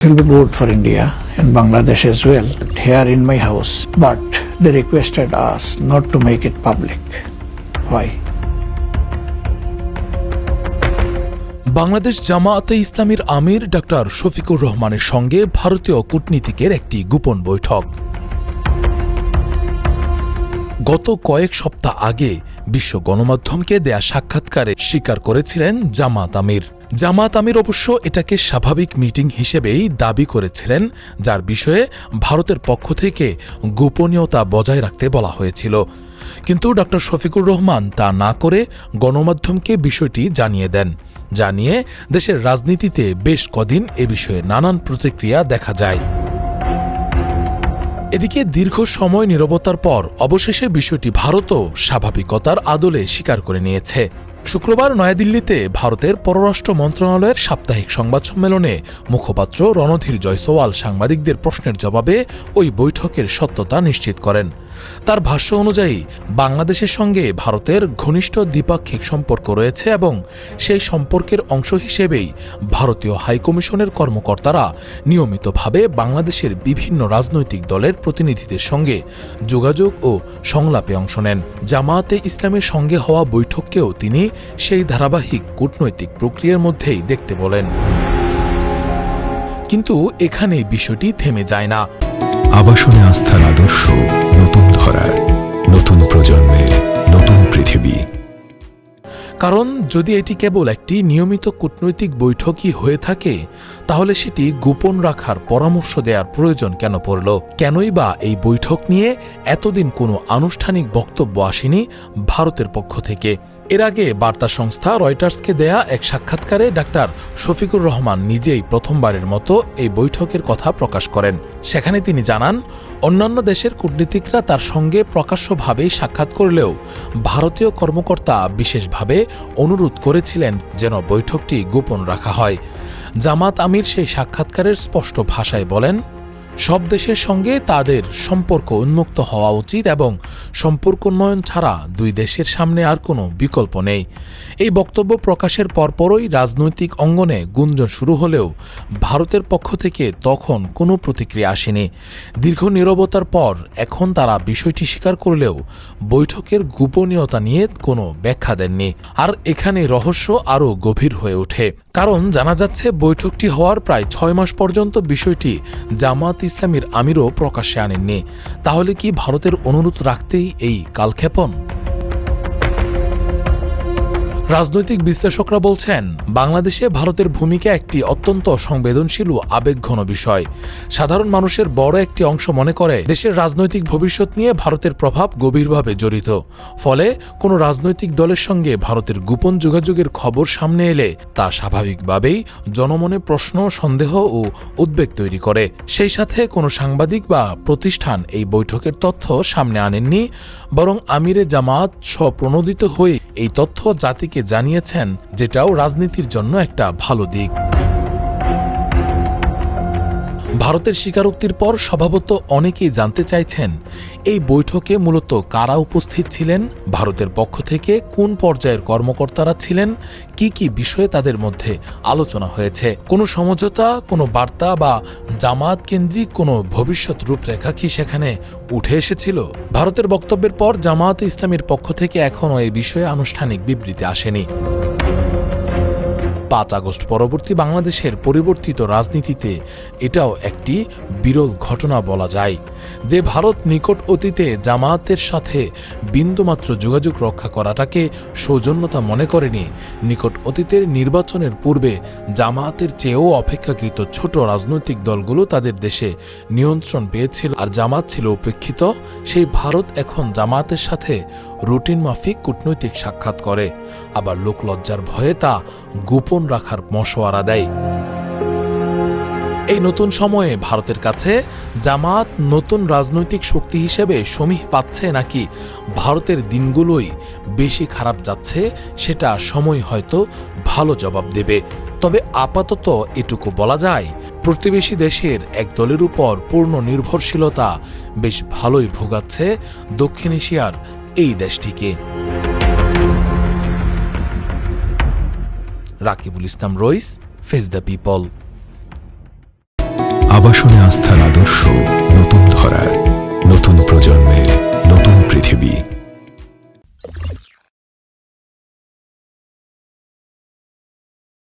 Will be good for India and Bangladesh as well, here in my house. But they requested us not to make it public. Why? Bangladesh জামায়াতে ইসলামীর আমির doctor Shafiqur রহমানের সঙ্গে ভারতীয় কূটনীতিকের একটি গোপন বৈঠক গত কয়েক সপ্তাহ আগে বিশ্ব গণমাধ্যমকে দেয়া সাক্ষাৎকারে স্বীকার করেছিলেন জামাত আমির জামাত আমির অবশ্য এটাকে স্বাভাবিক মিটিং হিসেবেই দাবি করেছিলেন, যার বিষয়ে ভারতের পক্ষ থেকে গোপনীয়তা বজায় রাখতে বলা হয়েছিল। কিন্তু ড. শফিকুর রহমান তা না করে গণমাধ্যমকে বিষয়টি জানিয়ে দেন জানিয়ে দেশের রাজনীতিতে বেশ কদিন এ বিষয়ে নানান প্রতিক্রিয়া দেখা যায়। এদিকে দীর্ঘ সময় নীরবতার পর অবশেষে বিষয়টি ভারতও স্বাভাবিকতার আদলে স্বীকার করে নিয়েছে। শুক্রবার নয়াদিল্লিতে ভারতের পররাষ্ট্র মন্ত্রণালয়ের সাপ্তাহিক সংবাদ সম্মেলনে মুখপাত্র রণধীর জয়সওয়াল সাংবাদিকদের প্রশ্নের জবাবে ওই বৈঠকের সত্যতা নিশ্চিত করেন। তার ভাষ্য অনুযায়ী, বাংলাদেশের সঙ্গে ভারতের ঘনিষ্ঠ দ্বিপাক্ষিক সম্পর্ক রয়েছে এবং সেই সম্পর্কের অংশ হিসেবেই ভারতীয় হাইকমিশনের কর্মকর্তারা নিয়মিতভাবে বাংলাদেশের বিভিন্ন রাজনৈতিক দলের প্রতিনিধিদের সঙ্গে যোগাযোগ ও সংলাপে অংশ নেন। জামায়াতে ইসলামের সঙ্গে হওয়া বৈঠককেও তিনি সেই ধারাবাহিক কূটনৈতিক প্রক্রিয়ার মধ্যেই দেখতে বলেন। কিন্তু এখানে বিষয়টি থেমে যায় না। আবাসনে আস্থার আদর্শ নতুন ধরার, নতুন প্রজন্মের কারণ যদি এটি কেবল একটি নিয়মিত কূটনৈতিক বৈঠকই হয়ে থাকে, তাহলে সেটি গোপন রাখার পরামর্শ দেওয়ার প্রয়োজন কেন পড়ল? কেনই বা এই বৈঠক নিয়ে এতদিন কোনো আনুষ্ঠানিক বক্তব্য আসেনি ভারতের পক্ষ থেকে। এর আগে বার্তা সংস্থা রয়টার্সকে দেয়া এক সাক্ষাৎকারে ডাক্তার শফিকুর রহমান নিজেই প্রথমবারের মতো এই বৈঠকের কথা প্রকাশ করেন। সেখানে তিনি জানান অন্যান্য দেশের কূটনীতিকরা তার সঙ্গে প্রকাশ্যভাবেই সাক্ষাৎ করলেও ভারতীয় কর্মকর্তা বিশেষভাবে অনুরোধ করেছিলেন যেন বৈঠকটি গোপন রাখা হয়। জামাত আমির সেই সাক্ষাৎকারের স্পষ্ট ভাষায় বলেন সব দেশের সঙ্গে তাদের সম্পর্ক উন্মুক্ত হওয়া উচিত এবং সম্পর্ক উন্নয়ন ছাড়া দুই দেশের সামনে আর কোনো বিকল্প নেই। এই বক্তব্য প্রকাশের পরপরই রাজনৈতিক অঙ্গনে গুঞ্জন শুরু হলেও ভারতের পক্ষ থেকে তখন কোনো প্রতিক্রিয়া আসেনি। দীর্ঘ নীরবতার পর এখন তারা বিষয়টি স্বীকার করলেও বৈঠকের গোপনীয়তা নিয়ে কোনো ব্যাখ্যা দেননি। আর এখানে রহস্য আরও গভীর হয়ে ওঠে। কারণ জানা যাচ্ছে, বৈঠকটি হওয়ার প্রায় ছয় মাস পর্যন্ত বিষয়টি জামাত ইসলামীর আমিরও প্রকাশ্যে আনেননি। তাহলে কি ভারতের অনুরোধ রাখতেই এই কালক্ষেপণ? রাজনৈতিক বিশ্লেষকরা বলছেন, বাংলাদেশে ভারতের ভূমিকা একটি অত্যন্ত সংবেদনশীল ও আবেগঘন বিষয়। সাধারণ মানুষের বড় একটি অংশ মনে করে, দেশের রাজনৈতিক ভবিষ্যৎ নিয়ে ভারতের প্রভাব গভীরভাবে জড়িত। ফলে, কোনো রাজনৈতিক দলের সঙ্গে ভারতের গোপন যোগাযোগের খবর সামনে এলে তা স্বাভাবিকভাবেই জনমনে প্রশ্ন, সন্দেহ ও উদ্বেগ তৈরি করে। সেই সাথে কোনো সাংবাদিক বা প্রতিষ্ঠান এই বৈঠকের তথ্য সামনে আনেননি, বরং আমিরে জামাত স্বপ্রণোদিত হয়ে এই তথ্য জাতিকে জানিয়েছেন যেটাও রাজনীতির জন্য একটা ভালো দিক। ভারতের স্বীকারোক্তির পর স্বভাবত অনেকেই জানতে চাইছেন, এই বৈঠকে মূলত কারা উপস্থিত ছিলেন, ভারতের পক্ষ থেকে কোন পর্যায়ের কর্মকর্তারা ছিলেন, কি কি বিষয়ে তাদের মধ্যে আলোচনা হয়েছে। কোনো সমঝোতা, কোনো বার্তা বা জামাত কেন্দ্রিক কোনো ভবিষ্যৎ রূপরেখা কি সেখানে উঠে এসেছিল? ভারতের বক্তব্যের পর জামায়াত ইসলামের পক্ষ থেকে এখনও এই বিষয়ে আনুষ্ঠানিক বিবৃতি আসেনি। পাঁচ আগস্ট পরবর্তী বাংলাদেশের পরিবর্তিত রাজনীতিতে এটাও একটি বিরল ঘটনা বলা যায়, যে ভারত নিকট অতীতে জামায়াতের সাথে বিন্দুমাত্র যোগাযোগ রক্ষা করাটাকে সৌজন্যতা মনে করেনি। নিকট অতীতের নির্বাচনের পূর্বে জামায়াতের চেয়েও অপেক্ষাকৃত ছোট রাজনৈতিক দলগুলো তাদের দেশে নিয়ন্ত্রণ পেয়েছিল আর জামাত ছিল উপেক্ষিত। সেই ভারত এখন জামায়াতের সাথে রুটিন মাফিক কূটনৈতিক সাক্ষাৎ করে। আবার লোকলজ্জার ভয়ে তা গোপন রাখার মশওয়ারা দেয়। এই নতুন সময়ে ভারতের কাছে জামাত নতুন রাজনৈতিক শক্তি হিসেবে সমীহ পাচ্ছে নাকি ভারতের দিনগুলোই বেশি খারাপ যাচ্ছে সেটা সময় হয়তো ভালো জবাব দেবে। তবে আপাতত এটুকু বলা যায়, প্রতিবেশী দেশের এক দলের উপর পূর্ণ নির্ভরশীলতা বেশ ভালোই ভোগাচ্ছে দক্ষিণ এশিয়ার এই দেশটিকে। Rakibul Islam Rais face the people আবাসনে আস্থার আদর্শ।